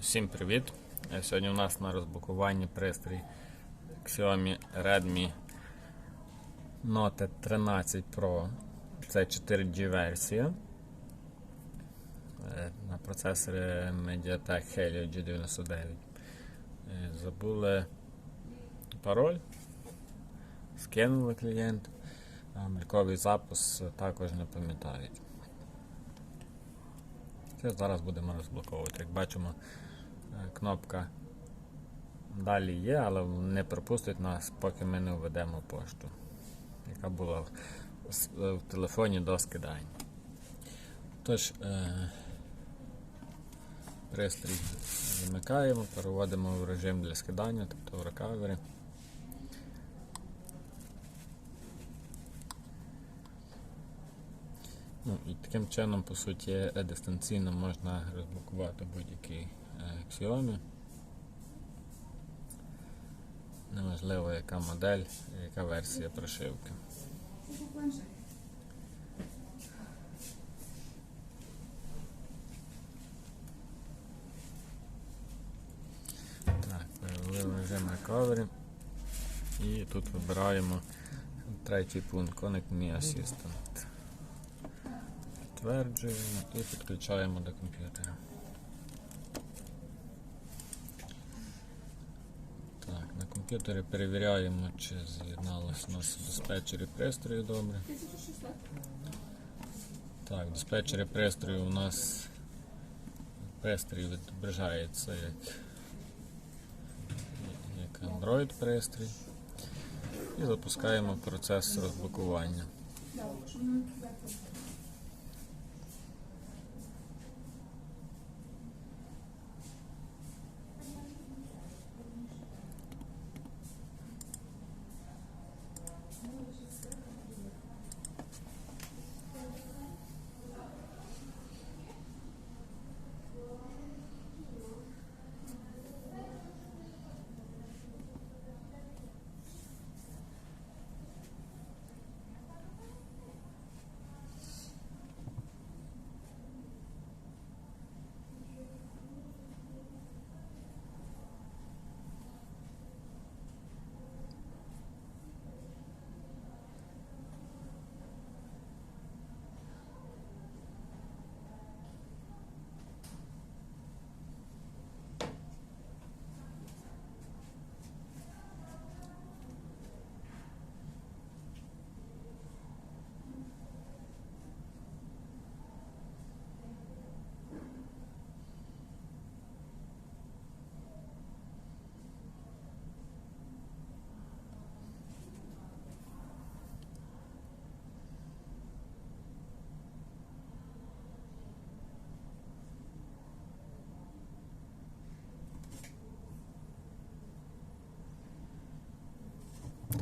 Всім привіт! Е, Сьогодні у нас на розблокуванні пристрій Xiaomi Redmi Note 13 Pro. Це 4G версія. Е, На процесорі Mediatek Helio G99. Е, Забули пароль, скинули клієнт, мальковий запис також не пам'ятають. Це зараз будемо розблоковувати. Як бачимо, е, кнопка далі є, але не пропустить нас, поки ми не введемо пошту, яка була в, телефоні до скидання. Тож, е, пристрій замикаємо, переводимо в режим для скидання, тобто в рекавері. Ну, і таким чином, по суті, е, дистанційно можна розблокувати будь-який е, Xiaomi. Неважливо, яка модель, яка версія прошивки. Так, перевели режим. І тут вибираємо третій пункт Connect Me Assistant. Підтверджуємо і підключаємо до комп'ютера. Так, на комп'ютері перевіряємо, чи з'єдналось нас в диспетчері пристрою добре. Так, в диспетчері пристрою у нас пристрій відображається як, як Android пристрій. І запускаємо процес розблокування.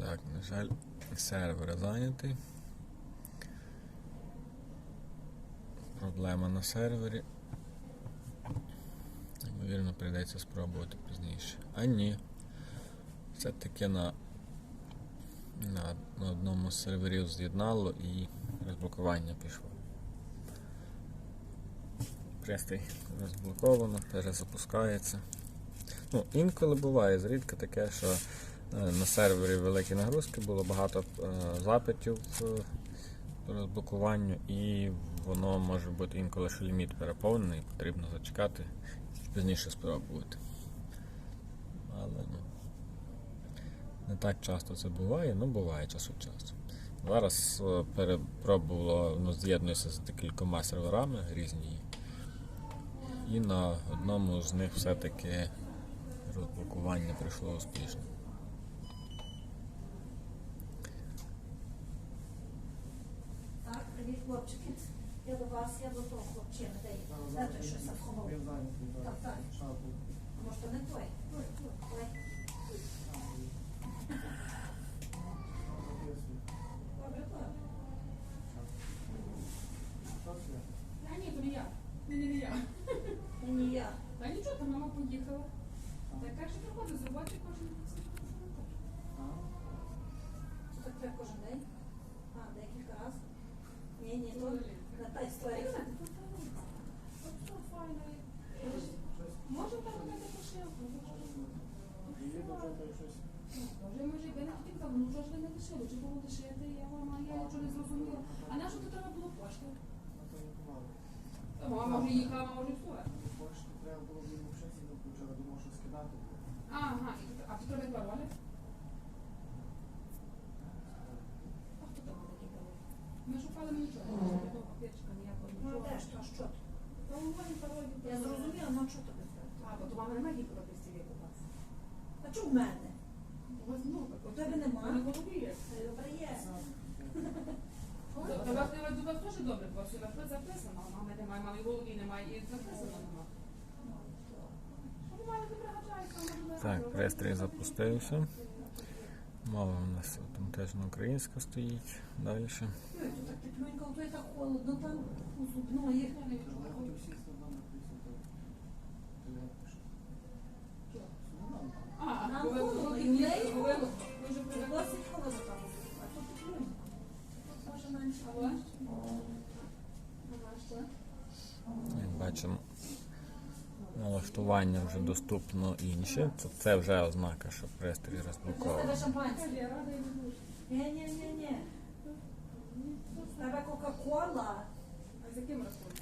Так, на жаль, сервер зайнятий. Проблема на сервері. Ймовірно, прийдеться спробувати пізніше. А ні. Все-таки на, на, на одному з серверів з'єднало і розблокування пішло. Пристрій розблоковано, перезапускається. Ну, інколи буває зрідка таке, що на сервері великі нагрузки, було багато е, запитів е, по розблокуванню, і воно може бути інколи, що ліміт переповнений, потрібно зачекати пізніше спробувати. Але ну, не так часто це буває, ну буває час від часу. Зараз е, перепробувало, воно з'єднується з декількома серверами різні. І на одному з них все-таки розблокування пройшло успішно. Так, привіт, хлопчики. Я до вас, я до того хлопчина, де? Де той щось сховав? Так, так. Може то не той? Той, той, той. Добре, добре. Та ні, то не я. Ні, ні, не я. Ні, ні, я. Та нічого, там мама поїхала. Так так що приходить з роботи кожен день. Це так треба кожен день? А, декілька разів? Ні, ні, то на та історія. Це файно. Може так лишило, чи було лишити, я вам, а я нічого не зрозуміла. А на що то треба було пошти? Мама може їхала, може все. Пошти треба було б йому ще ціну включати, думав, що скидати було. Ага, і а тут треба пароли? А хто там такі паролі? Ми шукали ми нічого, не знайшли, папірчика, ніякого Ну, нічого. де ж то, що ти? Та у мене паролі. Я зрозуміла, ну тобі треба? А, бо то немає у вас. А в мене? У вас ну, так, У тебе нема? У. Добре є. Та вас, та вас, у теж добре, бо все наприклад записано, а мами немає, мами голові немає, і записано немає. Так, пристрій запустився. Мова у нас там теж на українська стоїть далі. Холодно, там у зубної. Бачимо, налаштування вже доступно інше. Це, вже ознака, що пристрій розблокований. тебе шампанське. Я рада і не дуже. Ні, ні, ні, ні. З Кока-Кола. А з яким рахунком?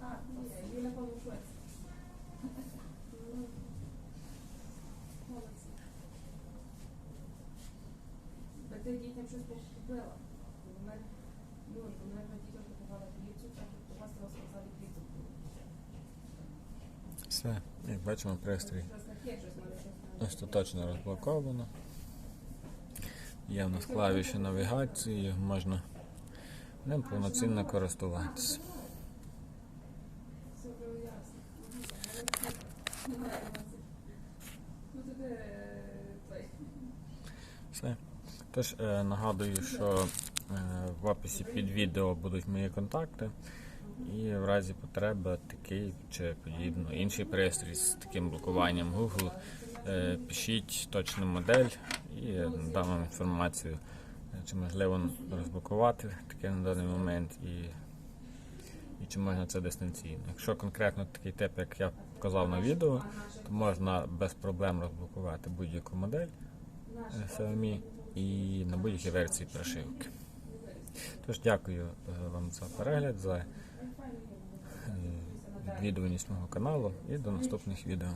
Так, Ні, я не получилось. Та ти дітям щось купила. У мене, ну, у мене дітям купувала піцу, так як у вас розказали піцу. Все, як бачимо, пристрій остаточно розблоковано. Є в нас клавіші навігації, можна ним повноцінно користуватися. Все. Тож е, нагадую, що е, в описі під відео будуть мої контакти. І в разі потреби такий чи подібно інший пристрій з таким блокуванням Google. Е, пишіть точну модель і дам вам інформацію, чи можливо розблокувати таке на даний момент і, і чи можна це дистанційно. Якщо конкретно такий тип, як я показав на відео, то можна без проблем розблокувати будь-яку модель е, Xiaomi і на будь-якій версії прошивки. Тож дякую е, вам за перегляд, за відвідуваність мого каналу і до наступних відео.